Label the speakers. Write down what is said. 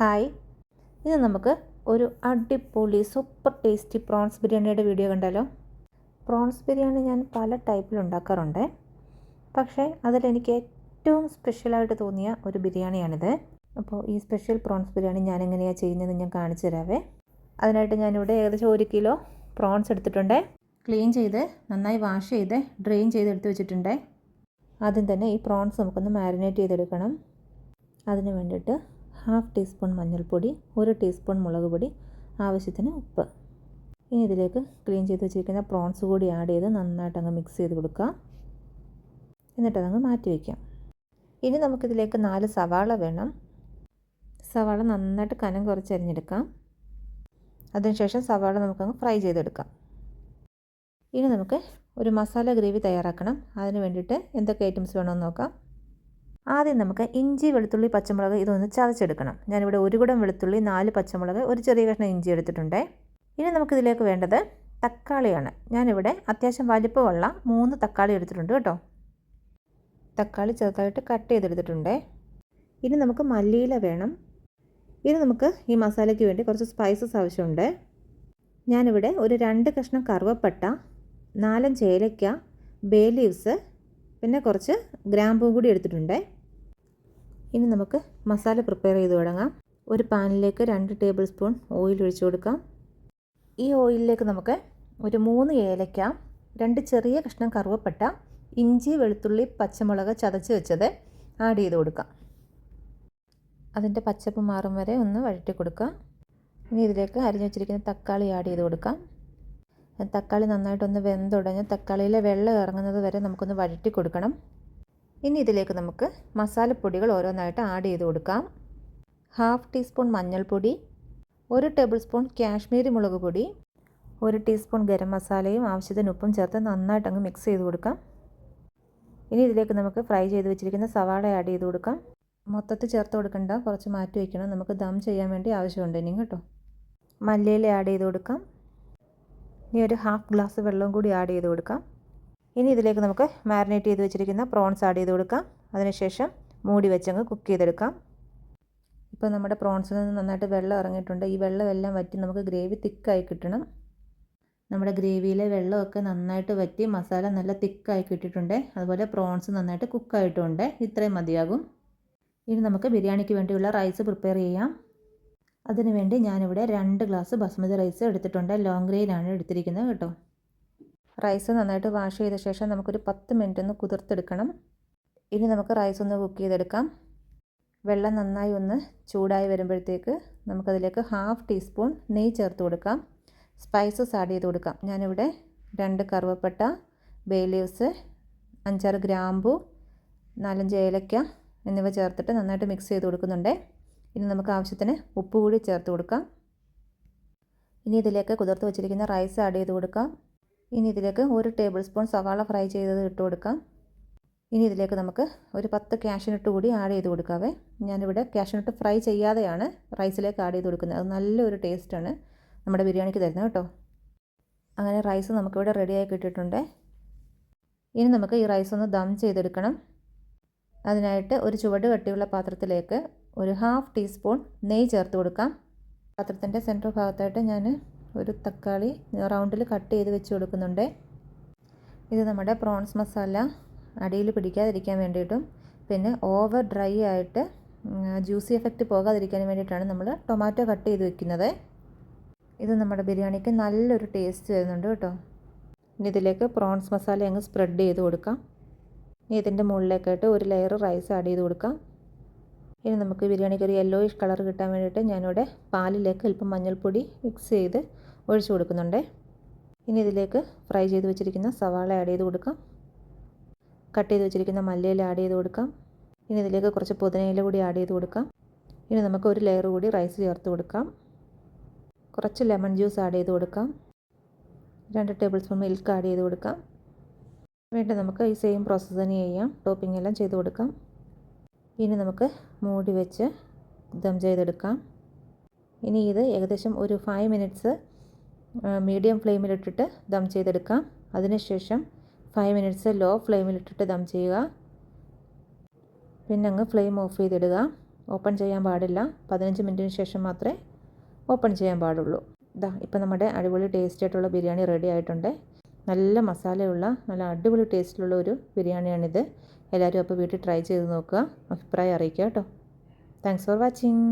Speaker 1: Hi. ഇന്ന് നമുക്ക് ഒരു അടിപൊളി സൂപ്പർ ടേസ്റ്റി പ്രോൺസ് ബിരിയാണിയുടെ വീഡിയോ കണ്ടല്ലോ പ്രോൺസ് ബിരിയാണി ഞാൻ പല ടൈപ്പിൽ ഉണ്ടാക്കാറുണ്ട്. പക്ഷേ അതിലെനിക്ക് ഏറ്റവും സ്പെഷ്യലായിട്ട് തോന്നിയ ഒരു ബിരിയാണിയാണിത്. അപ്പോൾ ഈ സ്പെഷ്യൽ പ്രോൺസ് ബിരിയാണി ഞാൻ എങ്ങനെയാണ് ചെയ്യുന്നതെന്ന് ഞാൻ കാണിച്ചു തരാവേ. അതിനായിട്ട് ഞാനിവിടെ ഏകദേശം ഒരു കിലോ പ്രോൺസ് എടുത്തിട്ടുണ്ട്. ക്ലീൻ ചെയ്ത് നന്നായി വാഷ് ചെയ്ത് ഡ്രെയിൻ ചെയ്ത് എടുത്ത് വെച്ചിട്ടുണ്ട്. ആദ്യം തന്നെ ഈ പ്രോൺസ് നമുക്കൊന്ന് മാരിനേറ്റ് ചെയ്തെടുക്കണം. അതിന് വേണ്ടിയിട്ട് ഹാഫ് ടീസ്പൂൺ മഞ്ഞൾപ്പൊടി ഒരു ടീസ്പൂൺ മുളക് പൊടി ആവശ്യത്തിന് ഉപ്പ്. ഇനി ഇതിലേക്ക് ക്ലീൻ ചെയ്ത് വെച്ചിരിക്കുന്ന പ്രോൺസ് കൂടി ആഡ് ചെയ്ത് നന്നായിട്ട് അങ്ങ് മിക്സ് ചെയ്ത് കൊടുക്കുക. എന്നിട്ട് അതങ്ങ് മാറ്റി വയ്ക്കാം ഇനി നമുക്കിതിലേക്ക് നാല് സവാള വേണം. സവാള നന്നായിട്ട് കനം കുറച്ച് അരിഞ്ഞെടുക്കാം. അതിനുശേഷം സവാള നമുക്കങ്ങ് ഫ്രൈ ചെയ്തെടുക്കാം. ഇനി നമുക്ക് ഒരു മസാല ഗ്രേവി തയ്യാറാക്കണം. അതിന് വേണ്ടിയിട്ട് എന്തൊക്കെ ഐറ്റംസ് വേണമെന്ന് നോക്കാം. ആദ്യം നമുക്ക് ഇഞ്ചി വെളുത്തുള്ളി പച്ചമുളക് ഇതൊന്ന് ചതച്ചെടുക്കണം. ഞാനിവിടെ ഒരു കുടം വെളുത്തുള്ളി നാല് പച്ചമുളക് ഒരു ചെറിയ കഷ്ണം ഇഞ്ചി എടുത്തിട്ടുണ്ട്. ഇനി നമുക്കിതിലേക്ക് വേണ്ടത് തക്കാളിയാണ്. ഞാനിവിടെ അത്യാവശ്യം വലിപ്പമുള്ള മൂന്ന് തക്കാളി എടുത്തിട്ടുണ്ട് കേട്ടോ. തക്കാളി ചെറുതായിട്ട് കട്ട് ചെയ്തെടുത്തിട്ടുണ്ട്. ഇനി നമുക്ക് മല്ലിയില വേണം. ഇനി നമുക്ക് ഈ മസാലയ്ക്ക് വേണ്ടി കുറച്ച് സ്പൈസസ് ആവശ്യമുണ്ട്. ഞാനിവിടെ ഒരു രണ്ട് കഷ്ണം കറുവപ്പട്ട നാലഞ്ച് ഏലയ്ക്ക ബേ ലീവ്സ് പിന്നെ കുറച്ച് ഗ്രാമ്പൂ കൂടി എടുത്തിട്ടുണ്ട്. ഇനി നമുക്ക് മസാല പ്രിപ്പയർ ചെയ്ത് തുടങ്ങാം. ഒരു പാനിലേക്ക് രണ്ട് ടേബിൾ സ്പൂൺ ഓയിൽ ഒഴിച്ചു കൊടുക്കാം. ഈ ഓയിലിലേക്ക് നമുക്ക് ഒരു മൂന്ന് ഏലയ്ക്ക രണ്ട് ചെറിയ കഷ്ണം കറുവപ്പട്ട ഇഞ്ചി വെളുത്തുള്ളി പച്ചമുളക് ചതച്ച് വെച്ചത് ആഡ് ചെയ്ത് കൊടുക്കാം. അതിന്റെ പച്ചപ്പ് മാറും വരെ ഒന്ന് വഴറ്റി കൊടുക്കാം. ഇനി ഇതിലേക്ക് അരിഞ്ഞു വെച്ചിരിക്കുന്ന തക്കാളി ആഡ് ചെയ്ത് കൊടുക്കാം. തക്കാളി നന്നായിട്ടൊന്ന് വെന്തുടഞ്ഞ് തക്കാളിയിലെ വെള്ളം ഇറങ്ങുന്നത് വരെ നമുക്കൊന്ന് വഴറ്റി കൊടുക്കണം. ഇനി ഇതിലേക്ക് നമുക്ക് മസാലപ്പൊടികൾ ഓരോന്നായിട്ട് ആഡ് ചെയ്ത് കൊടുക്കാം. ഹാഫ് ടീസ്പൂൺ മഞ്ഞൾപ്പൊടി ഒരു ടേബിൾ സ്പൂൺ കാശ്മീരി മുളക് പൊടി ഒരു ടീസ്പൂൺ ഗരം മസാലയും ആവശ്യത്തിന് ഉപ്പും ചേർത്ത് നന്നായിട്ട് അങ്ങ് മിക്സ് ചെയ്ത് കൊടുക്കാം. ഇനി ഇതിലേക്ക് നമുക്ക് ഫ്രൈ ചെയ്ത് വെച്ചിരിക്കുന്ന സവാള ആഡ് ചെയ്ത് കൊടുക്കാം. മൊത്തത്തിൽ ചേർത്ത് കൊടുക്കണ്ട കുറച്ച് മാറ്റി വയ്ക്കണം നമുക്ക് ദം ചെയ്യാൻ വേണ്ടി ആവശ്യമുണ്ട് ഇനി കേട്ടോ. മല്ലിയില ആഡ് ചെയ്ത് കൊടുക്കാം. ഇനി ഒരു ഹാഫ് ഗ്ലാസ് വെള്ളം കൂടി ആഡ് ചെയ്ത് കൊടുക്കാം. ഇനി ഇതിലേക്ക് നമുക്ക് മാരിനേറ്റ് ചെയ്ത് വെച്ചിരിക്കുന്ന പ്രോൺസ് ആഡ് ചെയ്ത് കൊടുക്കാം. അതിനുശേഷം മൂടി വെച്ചങ്ങ് കുക്ക് ചെയ്തെടുക്കാം. ഇപ്പോൾ നമ്മുടെ പ്രോൺസിൽ നിന്ന് നന്നായിട്ട് വെള്ളം ഇറങ്ങിയിട്ടുണ്ട്. ഈ വെള്ളമെല്ലാം വറ്റി നമുക്ക് ഗ്രേവി തിക്കായി കിട്ടണം. നമ്മുടെ ഗ്രേവിയിലെ വെള്ളമൊക്കെ നന്നായിട്ട് വറ്റി മസാല നല്ല തിക്കായി കിട്ടിയിട്ടുണ്ട്. അതുപോലെ പ്രോൺസ് നന്നായിട്ട് കുക്കായിട്ടുണ്ട് ഇത്രയും മതിയാകും. ഇനി നമുക്ക് ബിരിയാണിക്ക് വേണ്ടിയുള്ള റൈസ് പ്രിപ്പയർ ചെയ്യാം. അതിനുവേണ്ടി ഞാനിവിടെ രണ്ട് ഗ്ലാസ് ബസ്മതി റൈസ് എടുത്തിട്ടുണ്ട്. ലോങ് ഗ്രേയിലാണ് എടുത്തിരിക്കുന്നത് കേട്ടോ. റൈസ് നന്നായിട്ട് വാഷ് ചെയ്ത ശേഷം നമുക്കൊരു പത്ത് മിനിറ്റ് ഒന്ന് കുതിർത്തെടുക്കണം. ഇനി നമുക്ക് റൈസ് ഒന്ന് കുക്ക് ചെയ്തെടുക്കാം. വെള്ളം നന്നായി ഒന്ന് ചൂടായി വരുമ്പോഴത്തേക്ക് നമുക്കതിലേക്ക് ഹാഫ് ടീസ്പൂൺ നെയ്യ് ചേർത്ത് കൊടുക്കാം. സ്പൈസസ് ആഡ് ചെയ്ത് കൊടുക്കാം. ഞാനിവിടെ രണ്ട് കറുവപ്പട്ട ബേ ലീവ്സ് അഞ്ചാറ് ഗ്രാമ്പു നാലഞ്ച് ഏലക്ക എന്നിവ ചേർത്തിട്ട് നന്നായിട്ട് മിക്സ് ചെയ്ത് കൊടുക്കുന്നുണ്ട്. ഇനി നമുക്ക് ആവശ്യത്തിന് ഉപ്പ് കൂടി ചേർത്ത് കൊടുക്കാം. ഇനി ഇതിലേക്ക് കുതിർത്ത് വെച്ചിരിക്കുന്ന റൈസ് ആഡ് ചെയ്ത് കൊടുക്കാം. ഇനി ഇതിലേക്ക് ഒരു ടേബിൾ സ്പൂൺ സവാള ഫ്രൈ ചെയ്തത് ഇട്ട് കൊടുക്കാം. ഇനി ഇതിലേക്ക് നമുക്ക് ഒരു പത്ത് ക്യാഷ്നട്ട് കൂടി ആഡ് ചെയ്ത് കൊടുക്കാവേ. ഞാനിവിടെ ക്യാഷ്നട്ട് ഫ്രൈ ചെയ്യാതെയാണ് റൈസിലേക്ക് ആഡ് ചെയ്ത് കൊടുക്കുന്നത്. അത് നല്ലൊരു ടേസ്റ്റാണ് നമ്മുടെ ബിരിയാണിക്ക് തരുന്നത് കേട്ടോ. അങ്ങനെ റൈസ് നമുക്കിവിടെ റെഡിയായി കിട്ടിയിട്ടുണ്ട്. ഇനി നമുക്ക് ഈ റൈസ് ഒന്ന് ദം ചെയ്തെടുക്കണം. അതിനായിട്ട് ഒരു ചുവട് കട്ടിയുള്ള പാത്രത്തിലേക്ക് ഒരു ഹാഫ് ടീസ്പൂൺ നെയ്യ് ചേർത്ത് കൊടുക്കാം. പാത്രത്തിന്റെ സെന്റർ ഭാഗത്തായിട്ട് ഞാൻ ഒരു തക്കാളി റൗണ്ടിൽ കട്ട് ചെയ്ത് വെച്ച് കൊടുക്കുന്നുണ്ട്. ഇത് നമ്മുടെ പ്രോൺസ് മസാല അടിയിൽ പിടിക്കാതിരിക്കാൻ വേണ്ടിയിട്ടും പിന്നെ ഓവർ ഡ്രൈ ആയിട്ട് ജ്യൂസി എഫക്റ്റ് പോകാതിരിക്കാൻ വേണ്ടിയിട്ടാണ് നമ്മൾ ടൊമാറ്റോ കട്ട് ചെയ്ത് വെക്കുന്നത്. ഇത് നമ്മുടെ ബിരിയാണിക്ക് നല്ലൊരു ടേസ്റ്റ് വരുന്നുണ്ട് കേട്ടോ. ഇനി ഇതിലേക്ക് പ്രോൺസ് മസാല അങ്ങ് സ്പ്രെഡ് ചെയ്ത് കൊടുക്കാം. ഇനി ഇതിന്റെ മുകളിലേക്കായിട്ട് ഒരു ലെയർ റൈസ് ആഡ് ചെയ്ത് കൊടുക്കാം. ഇനി നമുക്ക് ബിരിയാണിക്ക് ഒരു യെല്ലോയിഷ് കളർ കിട്ടാൻ വേണ്ടിയിട്ട് ഞാനിവിടെ പാലിലേക്ക് അല്പം മഞ്ഞൾപ്പൊടി മിക്സ് ചെയ്ത് ഒഴിച്ചു കൊടുക്കുന്നുണ്ട്. ഇനി ഇതിലേക്ക് ഫ്രൈ ചെയ്ത് വെച്ചിരിക്കുന്ന സവാള ആഡ് ചെയ്ത് കൊടുക്കാം. കട്ട് ചെയ്ത് വെച്ചിരിക്കുന്ന മല്ലിയില ആഡ് ചെയ്ത് കൊടുക്കാം. ഇനി ഇതിലേക്ക് കുറച്ച് പുതിനയില കൂടി ആഡ് ചെയ്ത് കൊടുക്കാം. ഇനി നമുക്ക് ഒരു ലെയർ കൂടി റൈസ് ചേർത്ത് കൊടുക്കാം. കുറച്ച് ലെമൺ ജ്യൂസ് ആഡ് ചെയ്ത് കൊടുക്കാം. രണ്ട് ടേബിൾ സ്പൂൺ മിൽക്ക് ആഡ് ചെയ്ത് കൊടുക്കാം. വീണ്ടും നമുക്ക് ഈ സെയിം പ്രോസസ്സ് തന്നെ ചെയ്യാം. ടോപ്പിംഗ് എല്ലാം ചെയ്ത് കൊടുക്കാം. ഇനി നമുക്ക് മൂടി വെച്ച് ദം ചെയ്തെടുക്കാം. ഇനി ഇത് ഏകദേശം ഒരു ഫൈവ് മിനിറ്റ്സ് മീഡിയം ഫ്ലെയിമിലിട്ടിട്ട് ദം ചെയ്തെടുക്കാം. അതിനുശേഷം ഫൈവ് മിനിറ്റ്സ് ലോ ഫ്ലെയിമിലിട്ടിട്ട് ദം ചെയ്യുക. പിന്നെ അങ്ങ് ഫ്ലെയിം ഓഫ് ചെയ്തിടുക. ഓപ്പൺ ചെയ്യാൻ പാടില്ല. പതിനഞ്ച് മിനിറ്റിന് ശേഷം മാത്രമേ ഓപ്പൺ ചെയ്യാൻ പാടുള്ളൂ. ഇതാ ഇപ്പം നമ്മുടെ അടിപൊളി ടേസ്റ്റ് ആയിട്ടുള്ള ബിരിയാണി റെഡി ആയിട്ടുണ്ട്. നല്ല മസാലയുള്ള നല്ല അടിപൊളി ടേസ്റ്റിലുള്ള ഒരു ബിരിയാണിയാണിത്. എല്ലാവരും അപ്പോൾ വീട്ടിൽ ട്രൈ ചെയ്ത് നോക്കുക. അഭിപ്രായം അറിയിക്കുക കേട്ടോ. Thanks for watching